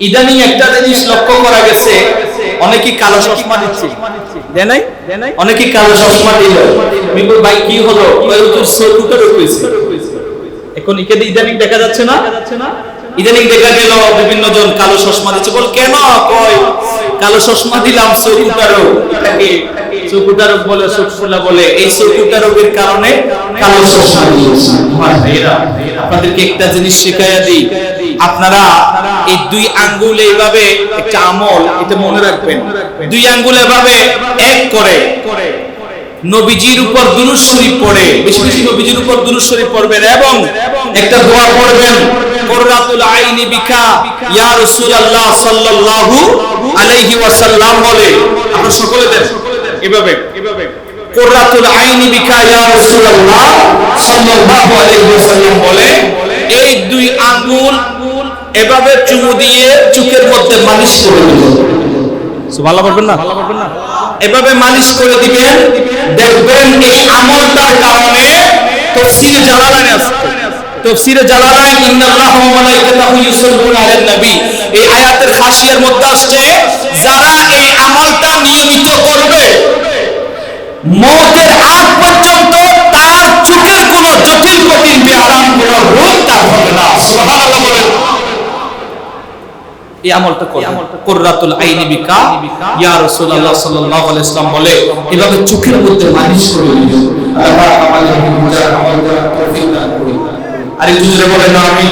ইদানিং একটা জিনিস লক্ষ্য করা গেছে অনেকেই কালো চশমা দিচ্ছে। দেয় নাই? অনেকেই কালো চশমা দিল। আমি ভাই কি হলো? ওই তোর চোখটা রয়েছে। এখন ইকে ইদানিং দেখা যাচ্ছে না? ইদানিং দেখা গেল বিভিন্ন জন কালো চশমা দিচ্ছে। বল কেন? কয় কালো চশমা দিলাম চকুটা এটাকে রোগ বলে চোখ বলে। এই রোগের কারণে কালো চশমা দিয়েছি। আপনাদেরকে একটা জিনিস শেখাইয়া দিই। আপনারা এই দুই আঙ্গুল এইভাবে একটা আমল, এটা মনে রাখবেন। দুই আঙ্গুল এভাবে এক করে। নবীজির উপর দুরূদ শরীফ পড়ে, বেশি বেশি নবীজির উপর দুরূদ শরীফ পড়বেন এবং একটা দোয়া পড়বেন, কুররাতুল আইনি বিকা, ইয়া রাসূলুল্লাহ সাল্লাল্লাহু আলাইহি ওয়াসাল্লাম বলে। আমরা সকলে দেন, এভাবে। কুররাতুল আইনি বিকা, ইয়া রাসূলুল্লাহ সাল্লাল্লাহু আলাইহি ওয়াসাল্লাম বলে। এই দুই আঙ্গুল এভাবে চুমু দিয়ে চোখের মধ্যে মালিশ করে দিবেন ভালো করবেন না? এভাবে মালিশ করে দিবেন। দেখবেন এই আমলটার কারণে তফসিরে জালালাইন তফসিরে জালালাইন ইন্নাল্লাহু ওয়া মালাইকাতাহু ইউসাল্লুনা আলান নবী। এই আয়াতের খাসিয়ার মধ্যে আসছে যারা এই আমলটা নিয়মিত করবে মওতের এই আমলটা করো কুররাতুল আইনি বিকা। ইয়া রাসূলুল্লাহ সাল্লাল্লাহু আলাইহি ওয়াসাল্লাম বলে এভাবে চোখের মধ্যে মালিশ করে দিও আল্লাহ আমাদের তৌফিক দান করুন। আর একটু বলেন আমিন।